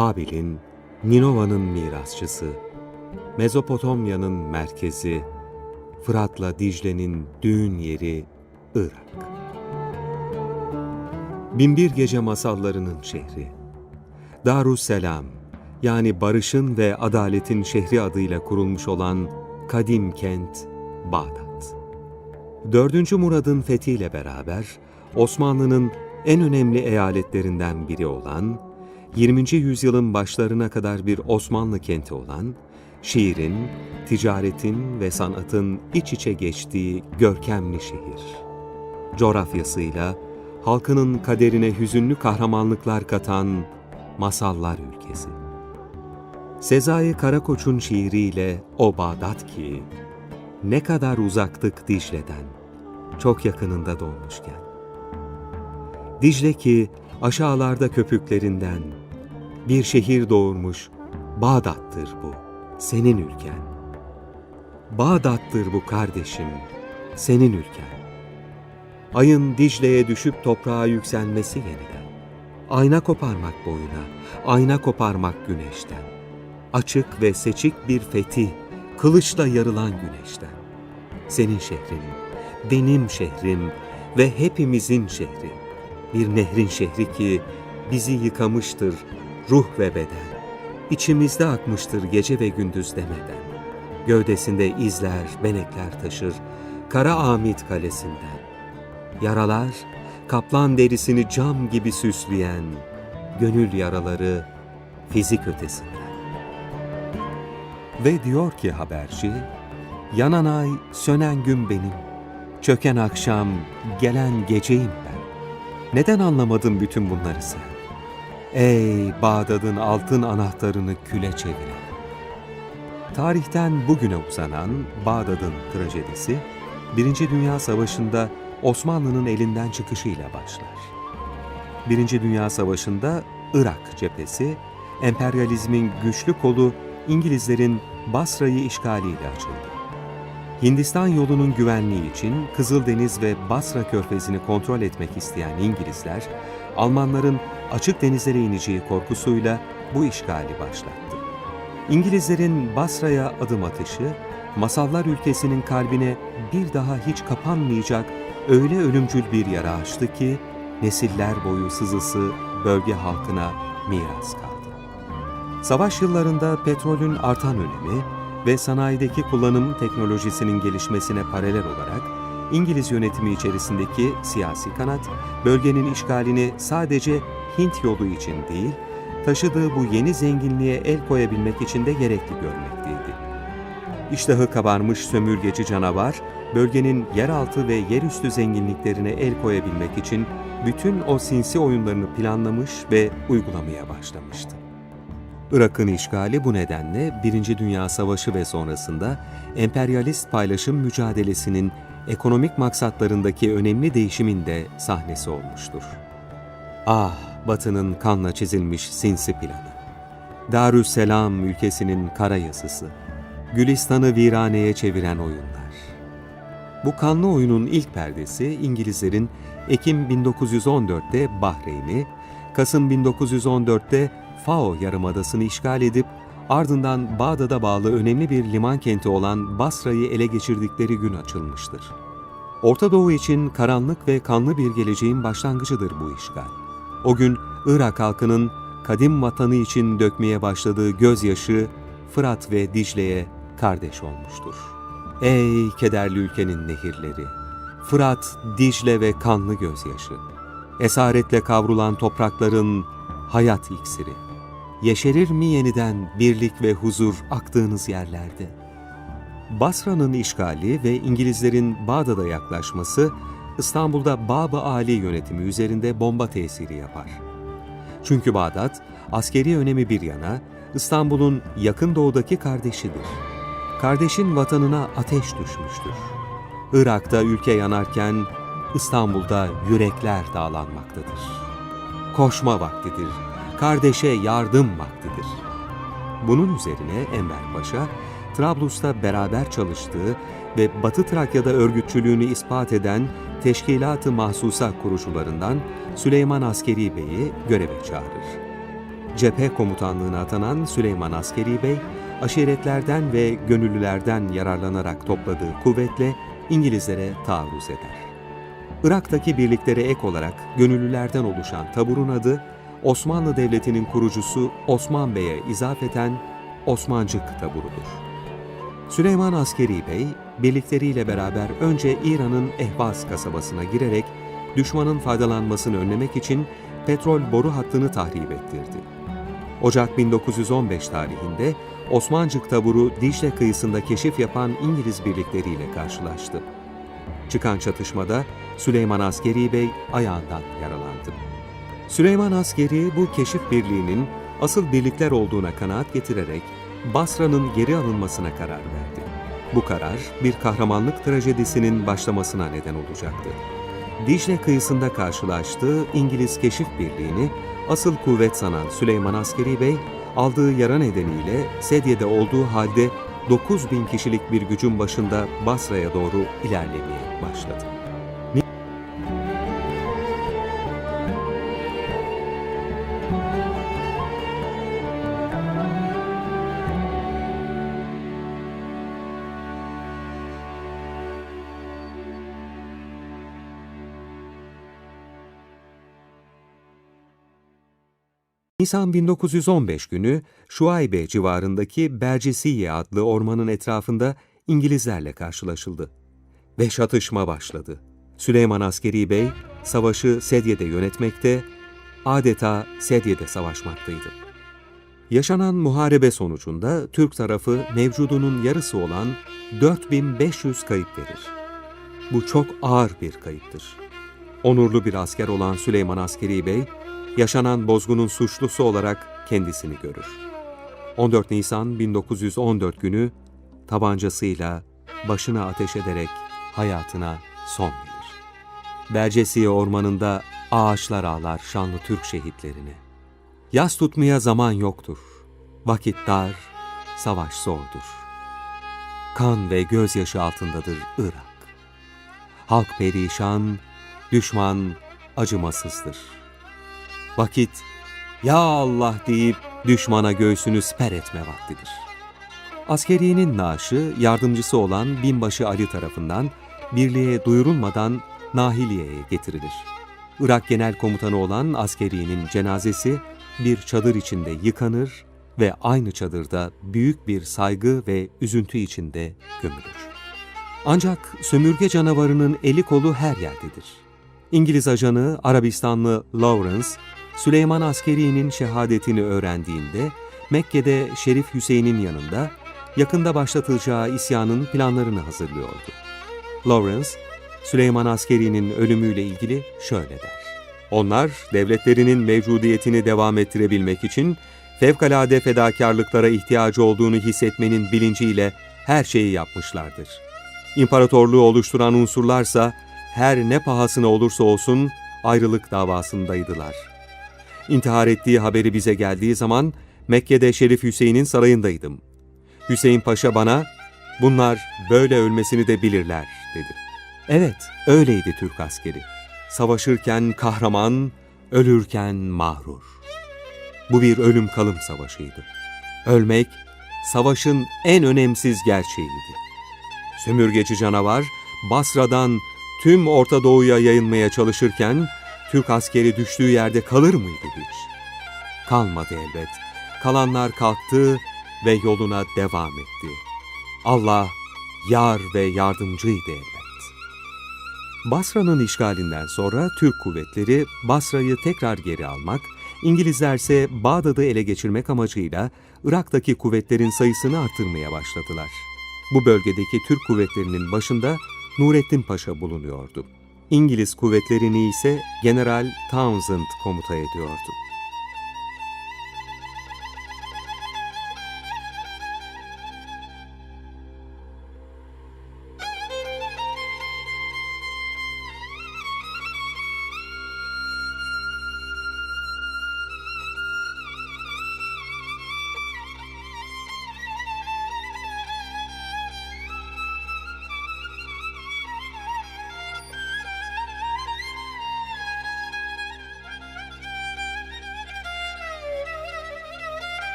Babil'in, Ninova'nın mirasçısı, Mezopotamya'nın merkezi, Fırat'la Dicle'nin düğün yeri Irak. Binbir Gece Masallarının şehri, Darusselam yani barışın ve adaletin şehri adıyla kurulmuş olan kadim kent Bağdat. 4. Murad'ın fethiyle beraber Osmanlı'nın en önemli eyaletlerinden biri olan, 20. yüzyılın başlarına kadar bir Osmanlı kenti olan, şiirin, ticaretin ve sanatın iç içe geçtiği görkemli şehir. Coğrafyasıyla halkının kaderine hüzünlü kahramanlıklar katan masallar ülkesi. Sezai Karakoç'un şiiriyle O Bağdat ki, ne kadar uzaktık Dicle'den, çok yakınında doğmuşken. Dicle ki aşağılarda köpüklerinden, bir şehir doğurmuş, Bağdat'tır bu, senin ülken. Bağdat'tır bu kardeşim, senin ülken. Ayın Dicle'ye düşüp toprağa yükselmesi yeniden. Ayna koparmak boyuna, ayna koparmak güneşten. Açık ve seçik bir fetih, kılıçla yarılan güneşten. Senin şehrin, benim şehrim ve hepimizin şehri. Bir nehrin şehri ki bizi yıkamıştır ruh ve beden. İçimizde akmıştır gece ve gündüz demeden. Gövdesinde izler, benekler taşır, Kara Ahmet Kalesi'nden. Yaralar, kaplan derisini cam gibi süsleyen, gönül yaraları fizik ötesinden. Ve diyor ki haberci, yanan ay, sönen gün benim, çöken akşam, gelen geceyim ben. Neden anlamadın bütün bunları sen? Ey Bağdat'ın altın anahtarını küle çeviren. Tarihten bugüne uzanan Bağdat'ın trajedisi, Birinci Dünya Savaşı'nda Osmanlı'nın elinden çıkışıyla başlar. Birinci Dünya Savaşı'nda Irak cephesi, emperyalizmin güçlü kolu İngilizlerin Basra'yı işgaliyle açıldı. Hindistan yolunun güvenliği için Kızıldeniz ve Basra körfezini kontrol etmek isteyen İngilizler, Almanların açık denizlere ineceği korkusuyla bu işgali başlattı. İngilizlerin Basra'ya adım atışı, masallar ülkesinin kalbine bir daha hiç kapanmayacak öyle ölümcül bir yara açtı ki, nesiller boyu sızısı bölge halkına miras kaldı. Savaş yıllarında petrolün artan önemi ve sanayideki kullanım teknolojisinin gelişmesine paralel olarak İngiliz yönetimi içerisindeki siyasi kanat, bölgenin işgalini sadece Hint yolu için değil, taşıdığı bu yeni zenginliğe el koyabilmek için de gerekli görmekteydi. İştahı kabarmış sömürgeci canavar, bölgenin yeraltı ve yerüstü zenginliklerine el koyabilmek için bütün o sinsi oyunlarını planlamış ve uygulamaya başlamıştı. Irak'ın işgali bu nedenle Birinci Dünya Savaşı ve sonrasında emperyalist paylaşım mücadelesinin ekonomik maksatlarındaki önemli değişimin de sahnesi olmuştur. Ah, Batı'nın kanla çizilmiş sinsi planı. Darüsselam ülkesinin kara yazısı. Gülistan'ı viraneye çeviren oyunlar. Bu kanlı oyunun ilk perdesi İngilizlerin Ekim 1914'te Bahreyn'i, Kasım 1914'te Fao Yarımadası'nı işgal edip ardından Bağdat'a bağlı önemli bir liman kenti olan Basra'yı ele geçirdikleri gün açılmıştır. Orta Doğu için karanlık ve kanlı bir geleceğin başlangıcıdır bu işgal. O gün Irak halkının kadim vatanı için dökmeye başladığı gözyaşı Fırat ve Dicle'ye kardeş olmuştur. Ey kederli ülkenin nehirleri! Fırat, Dicle ve kanlı gözyaşı! Esaretle kavrulan toprakların hayat iksiri! Yeşerir mi yeniden birlik ve huzur aktığınız yerlerde? Basra'nın işgali ve İngilizlerin Bağdat'a yaklaşması İstanbul'da Bab-ı Ali yönetimi üzerinde bomba tesiri yapar. Çünkü Bağdat, askeri önemi bir yana, İstanbul'un yakın doğudaki kardeşidir. Kardeşin vatanına ateş düşmüştür. Irak'ta ülke yanarken İstanbul'da yürekler dağlanmaktadır. Koşma vaktidir, kardeşe yardım vaktidir. Bunun üzerine Enver Paşa, Trablus'ta beraber çalıştığı ve Batı Trakya'da örgütçülüğünü ispat eden Teşkilat-ı Mahsusa kurucularından Süleyman Askeri Bey'i göreve çağırır. cephe komutanlığına atanan Süleyman Askeri Bey, aşiretlerden ve gönüllülerden yararlanarak topladığı kuvvetle İngilizlere taarruz eder. Irak'taki birliklere ek olarak gönüllülerden oluşan taburun adı, Osmanlı Devleti'nin kurucusu Osman Bey'e izafeten Osmancık taburudur. Süleyman Askeri Bey, birlikleriyle beraber önce İran'ın Ehvaz kasabasına girerek düşmanın faydalanmasını önlemek için petrol boru hattını tahrip ettirdi. Ocak 1915 tarihinde Osmancık taburu Dicle kıyısında keşif yapan İngiliz birlikleriyle karşılaştı. Çıkan çatışmada Süleyman Askeri Bey ayağından yaralandı. Süleyman Askeri bu keşif birliğinin asıl birlikler olduğuna kanaat getirerek Basra'nın geri alınmasına karar verdi. Bu karar bir kahramanlık trajedisinin başlamasına neden olacaktı. Dicle kıyısında karşılaştığı İngiliz keşif birliğini asıl kuvvet sanan Süleyman Askeri Bey, aldığı yara nedeniyle sedyede olduğu halde 9 bin kişilik bir gücün başında Basra'ya doğru ilerlemeye başladı. Nisan 1915 günü Şuaybe civarındaki Bercesiye adlı ormanın etrafında İngilizlerle karşılaşıldı. Ve çatışma başladı. Süleyman Askeri Bey, savaşı Sedye'de yönetmekte, adeta Sedye'de savaşmaktaydı. Yaşanan muharebe sonucunda Türk tarafı mevcudunun yarısı olan 4500 kayıp verir. Bu çok ağır bir kayıptır. Onurlu bir asker olan Süleyman Askeri Bey, yaşanan bozgunun suçlusu olarak kendisini görür. 14 Nisan 1914 günü tabancasıyla başına ateş ederek hayatına son verir. Bercesiye ormanında ağaçlar ağlar şanlı Türk şehitlerini. Yas tutmaya zaman yoktur. Vakit dar, savaş zordur. Kan ve gözyaşı altındadır Irak. Halk perişan, düşman acımasızdır. Vakit, Ya Allah deyip düşmana göğsünü siper etme vaktidir. Askeriyenin naaşı yardımcısı olan binbaşı Ali tarafından birliğe duyurulmadan Nahiliye'ye getirilir. Irak Genel Komutanı olan askeriyenin cenazesi bir çadır içinde yıkanır ve aynı çadırda büyük bir saygı ve üzüntü içinde gömülür. Ancak sömürge canavarının eli kolu her yerdedir. İngiliz ajanı Arabistanlı Lawrence, Süleyman Askeri'nin şehadetini öğrendiğinde Mekke'de Şerif Hüseyin'in yanında yakında başlatılacağı isyanın planlarını hazırlıyordu. Lawrence, Süleyman Askeri'nin ölümüyle ilgili şöyle der. Onlar devletlerinin mevcudiyetini devam ettirebilmek için fevkalade fedakarlıklara ihtiyacı olduğunu hissetmenin bilinciyle her şeyi yapmışlardır. İmparatorluğu oluşturan unsurlarsa her ne pahasına olursa olsun ayrılık davasındaydılar. İntihar ettiği haberi bize geldiği zaman Mekke'de Şerif Hüseyin'in sarayındaydım. Hüseyin Paşa bana, bunlar böyle ölmesini de bilirler dedi. Evet, öyleydi Türk askeri. Savaşırken kahraman, ölürken mağrur. Bu bir ölüm kalım savaşıydı. Ölmek, savaşın en önemsiz gerçeğiydi. Sömürgeci canavar, Basra'dan tüm Orta Doğu'ya yayılmaya çalışırken, Türk askeri düştüğü yerde kalır mıydı hiç? Kalmadı elbet. Kalanlar kalktı ve yoluna devam etti. Allah yar ve yardımcıydı elbet. Basra'nın işgalinden sonra Türk kuvvetleri Basra'yı tekrar geri almak, İngilizler ise Bağdat'ı ele geçirmek amacıyla Irak'taki kuvvetlerin sayısını arttırmaya başladılar. Bu bölgedeki Türk kuvvetlerinin başında Nurettin Paşa bulunuyordu. İngiliz kuvvetlerini ise General Townsend komuta ediyordu.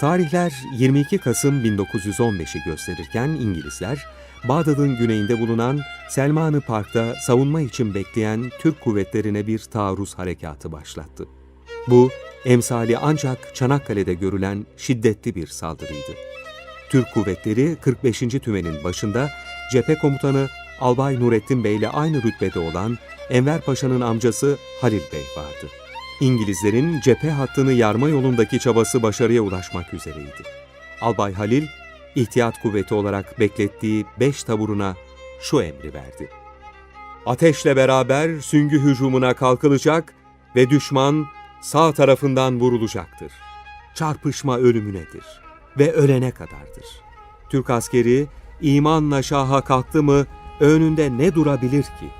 Tarihler 22 Kasım 1915'i gösterirken İngilizler, Bağdat'ın güneyinde bulunan Selmanı Park'ta savunma için bekleyen Türk kuvvetlerine bir taarruz harekatı başlattı. Bu, emsali ancak Çanakkale'de görülen şiddetli bir saldırıydı. Türk kuvvetleri 45. tümenin başında cephe komutanı Albay Nurettin Bey ile aynı rütbede olan Enver Paşa'nın amcası Halil Bey vardı. İngilizlerin cephe hattını yarma yolundaki çabası başarıya ulaşmak üzereydi. Albay Halil, ihtiyat kuvveti olarak beklettiği beş taburuna şu emri verdi. Ateşle beraber süngü hücumuna kalkılacak ve düşman sağ tarafından vurulacaktır. Çarpışma ölümünedir ve ölene kadardır. Türk askeri imanla şaha kalktı mı önünde ne durabilir ki?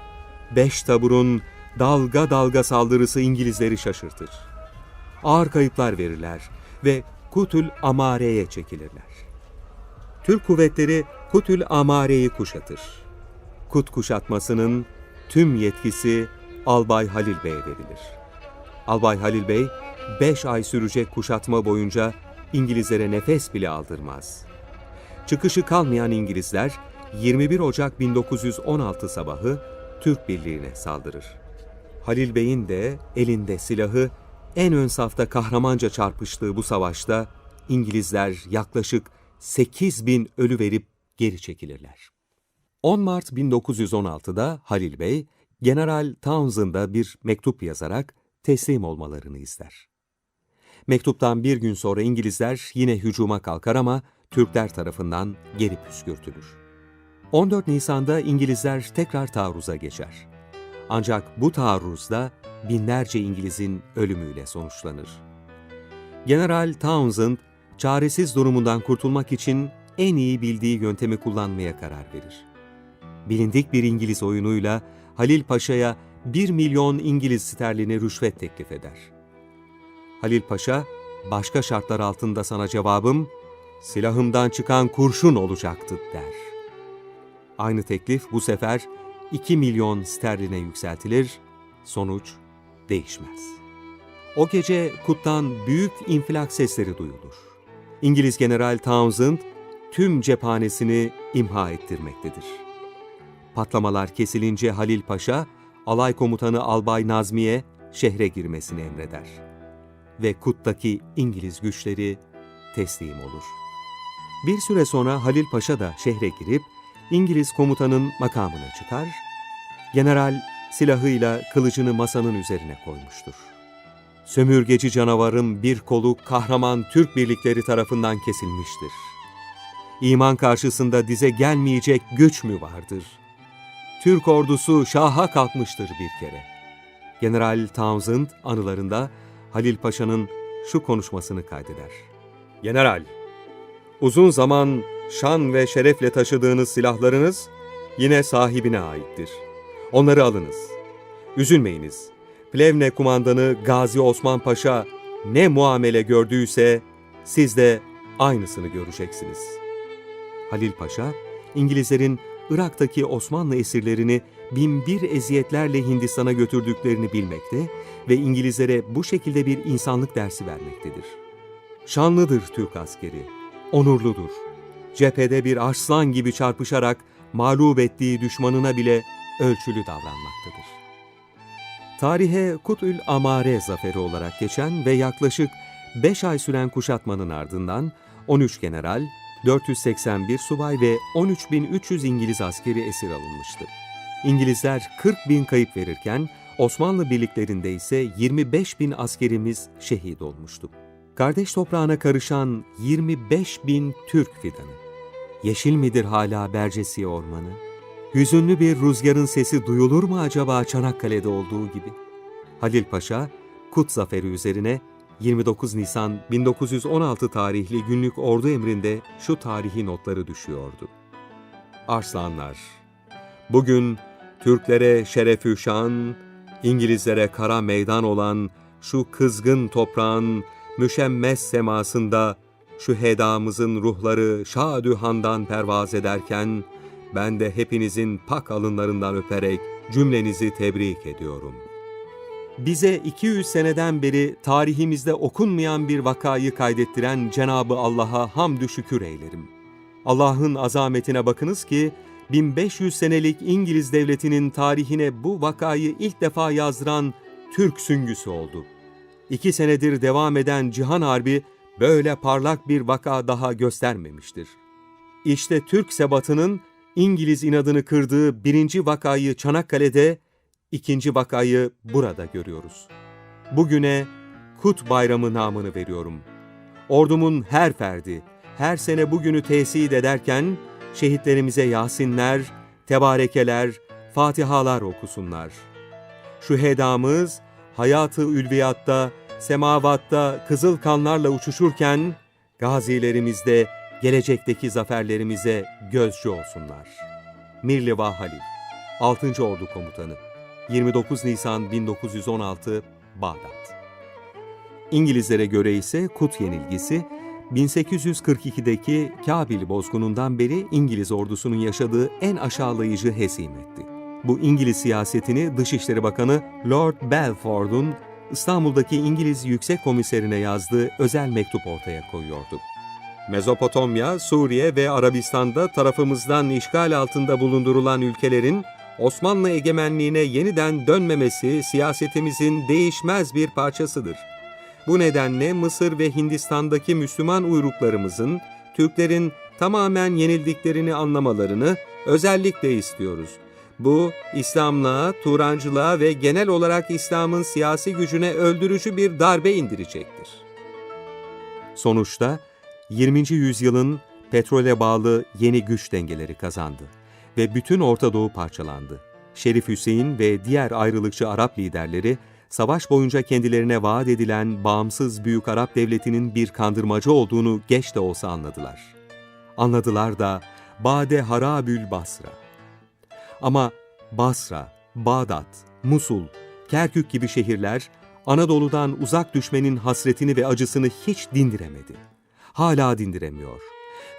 Beş taburun dalga dalga saldırısı İngilizleri şaşırtır. Ağır kayıplar verirler ve Kutül Amare'ye çekilirler. Türk kuvvetleri Kutül Amare'yi kuşatır. Kut kuşatmasının tüm yetkisi Albay Halil Bey'e verilir. Albay Halil Bey, 5 ay sürecek kuşatma boyunca İngilizlere nefes bile aldırmaz. Çıkışı kalmayan İngilizler 21 Ocak 1916 sabahı Türk Birliği'ne saldırır. Halil Bey'in de elinde silahı en ön safta kahramanca çarpıştığı bu savaşta İngilizler yaklaşık 8 bin ölü verip geri çekilirler. 10 Mart 1916'da Halil Bey, General Townsend'a bir mektup yazarak teslim olmalarını ister. Mektuptan bir gün sonra İngilizler yine hücuma kalkar ama Türkler tarafından geri püskürtülür. 14 Nisan'da İngilizler tekrar taarruza geçer. Ancak bu taarruzda binlerce İngiliz'in ölümüyle sonuçlanır. General Townsend, çaresiz durumundan kurtulmak için en iyi bildiği yöntemi kullanmaya karar verir. Bilindik bir İngiliz oyunuyla Halil Paşa'ya 1 milyon İngiliz sterlini rüşvet teklif eder. Halil Paşa, başka şartlar altında sana cevabım, silahımdan çıkan kurşun olacaktı der. Aynı teklif bu sefer 2 milyon sterline yükseltilir, sonuç değişmez. O gece Kut'tan büyük infilak sesleri duyulur. İngiliz General Townsend tüm cephanesini imha ettirmektedir. Patlamalar kesilince Halil Paşa, alay komutanı Albay Nazmi'ye şehre girmesini emreder. Ve Kut'taki İngiliz güçleri teslim olur. Bir süre sonra Halil Paşa da şehre girip İngiliz komutanın makamına çıkar, general silahıyla kılıcını masanın üzerine koymuştur. Sömürgeci canavarın bir kolu kahraman Türk birlikleri tarafından kesilmiştir. İman karşısında dize gelmeyecek güç mü vardır? Türk ordusu şaha kalkmıştır bir kere. General Townsend anılarında Halil Paşa'nın şu konuşmasını kaydeder. General, uzun zaman şan ve şerefle taşıdığınız silahlarınız yine sahibine aittir. Onları alınız. Üzülmeyiniz. Plevne kumandanı Gazi Osman Paşa ne muamele gördüyse siz de aynısını göreceksiniz. Halil Paşa, İngilizlerin Irak'taki Osmanlı esirlerini binbir eziyetlerle Hindistan'a götürdüklerini bilmekte ve İngilizlere bu şekilde bir insanlık dersi vermektedir. Şanlıdır Türk askeri, onurludur. Cephede bir arslan gibi çarpışarak mağlup ettiği düşmanına bile ölçülü davranmaktadır. Tarihe Kutül Amare zaferi olarak geçen ve yaklaşık 5 ay süren kuşatmanın ardından 13 general, 481 subay ve 13.300 İngiliz askeri esir alınmıştı. İngilizler 40 bin kayıp verirken Osmanlı birliklerinde ise 25 bin askerimiz şehit olmuştu. Kardeş toprağına karışan 25 bin Türk fidanı. Yeşil midir hala Bercesiye ormanı? Hüzünlü bir rüzgarın sesi duyulur mu acaba Çanakkale'de olduğu gibi? Halil Paşa, Kut Zaferi üzerine 29 Nisan 1916 tarihli günlük ordu emrinde şu tarihi notları düşüyordu. Arslanlar, bugün Türklere şerefü şan, İngilizlere kara meydan olan şu kızgın toprağın müşemmes semasında şu hedamızın ruhları şadühandan pervaz ederken, ben de hepinizin pak alınlarından öperek cümlenizi tebrik ediyorum. bize 200 seneden beri tarihimizde okunmayan bir vakayı kaydettiren Cenabı Allah'a hamdü şükür eylerim. Allah'ın azametine bakınız ki 1500 senelik İngiliz devletinin tarihine bu vakayı ilk defa yazdıran Türk süngüsü oldu. İki senedir devam eden Cihan Harbi böyle parlak bir vaka daha göstermemiştir. İşte Türk sebatının İngiliz inadını kırdığı birinci vakayı Çanakkale'de, ikinci vakayı burada görüyoruz. Bugüne Kut Bayramı namını veriyorum. Ordumun her ferdi, her sene bugünü tesis ederken şehitlerimize Yasinler, tebarekeler, fatihalar okusunlar. Şühedamız hayatı ülviyatta, semavatta kızıl kanlarla uçuşurken, gazilerimiz de gelecekteki zaferlerimize gözcü olsunlar. Mirliva Halil 6. Ordu Komutanı 29 Nisan 1916 Bağdat İngilizlere göre ise Kut yenilgisi 1842'deki Kabil bozgunundan beri İngiliz ordusunun yaşadığı en aşağılayıcı hezimetti. Bu İngiliz siyasetini Dışişleri Bakanı Lord Balfour'un İstanbul'daki İngiliz Yüksek Komiserine yazdığı özel mektup ortaya koyuyordu. Mezopotamya, Suriye ve Arabistan'da tarafımızdan işgal altında bulundurulan ülkelerin Osmanlı egemenliğine yeniden dönmemesi siyasetimizin değişmez bir parçasıdır. Bu nedenle Mısır ve Hindistan'daki Müslüman uyruklarımızın Türklerin tamamen yenildiklerini anlamalarını özellikle istiyoruz. Bu, İslamlığa, Turancılığa ve genel olarak İslam'ın siyasi gücüne öldürücü bir darbe indirecektir. Sonuçta 20. yüzyılın petrole bağlı yeni güç dengeleri kazandı ve bütün Orta Doğu parçalandı. Şerif Hüseyin ve diğer ayrılıkçı Arap liderleri savaş boyunca kendilerine vaat edilen bağımsız Büyük Arap Devleti'nin bir kandırmacı olduğunu geç de olsa anladılar. Anladılar da Bade Harabül Basra. Ama Basra, Bağdat, Musul, Kerkük gibi şehirler Anadolu'dan uzak düşmenin hasretini ve acısını hiç dindiremedi. Hala dindiremiyor.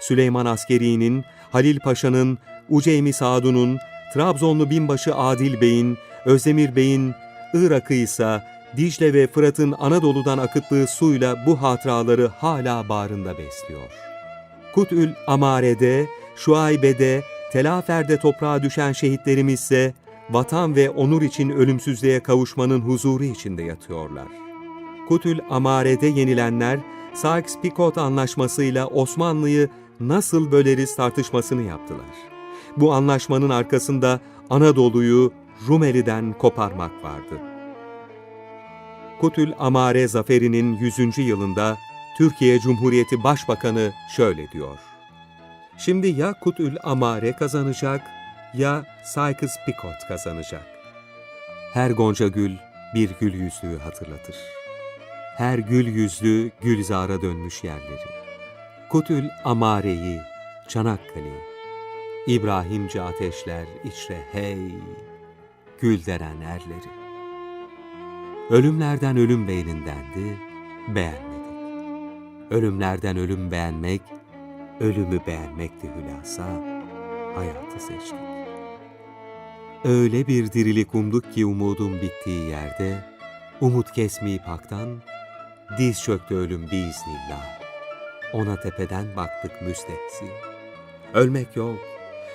Süleyman Askeri'nin, Halil Paşa'nın, Uceymi Sadun'un, Trabzonlu binbaşı Adil Bey'in, Özdemir Bey'in, Irak'ı ise Dicle ve Fırat'ın Anadolu'dan akıttığı suyla bu hatıraları hala bağrında besliyor. Kut'ül Amare'de, Şuaybe'de, Telafer'de toprağa düşen şehitlerimiz ise vatan ve onur için ölümsüzlüğe kavuşmanın huzuru içinde yatıyorlar. Kutül Amare'de yenilenler, Sykes-Picot anlaşmasıyla Osmanlı'yı nasıl böleriz tartışmasını yaptılar. Bu anlaşmanın arkasında Anadolu'yu Rumeli'den koparmak vardı. Kutül Amare zaferinin 100. yılında Türkiye Cumhuriyeti Başbakanı şöyle diyor. Şimdi ya Kutül Amare kazanacak ya Sykes-Picot kazanacak. Her gonca gül bir gül yüzlüğü hatırlatır. Her gül yüzlü gülzara dönmüş yerleri. Kutül Amare'yi, Çanakkale'yi, İbrahimce ateşler içre hey, gül deren erleri. Ölümlerden ölüm beğenindendi, beğenmedik. Ölümlerden ölüm beğenmek, ölümü beğenmekti hülasa, hayatı seçtik. Öyle bir dirilik umduk ki umudun bittiği yerde, umut kesmeyip haktan, diz çöktü ölüm biiznillah. Ona tepeden baktık müstehsi. Ölmek yok,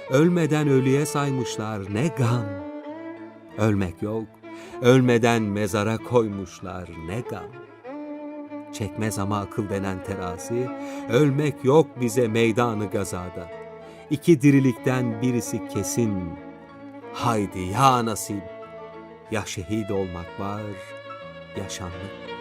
ölmeden ölüye saymışlar ne gam. Ölmek yok, ölmeden mezara koymuşlar ne gam. Çekmez ama akıl denen terazi, ölmek yok bize meydanı gazada. İki dirilikten birisi kesin, haydi ya nasip, ya şehit olmak var, yaşanlık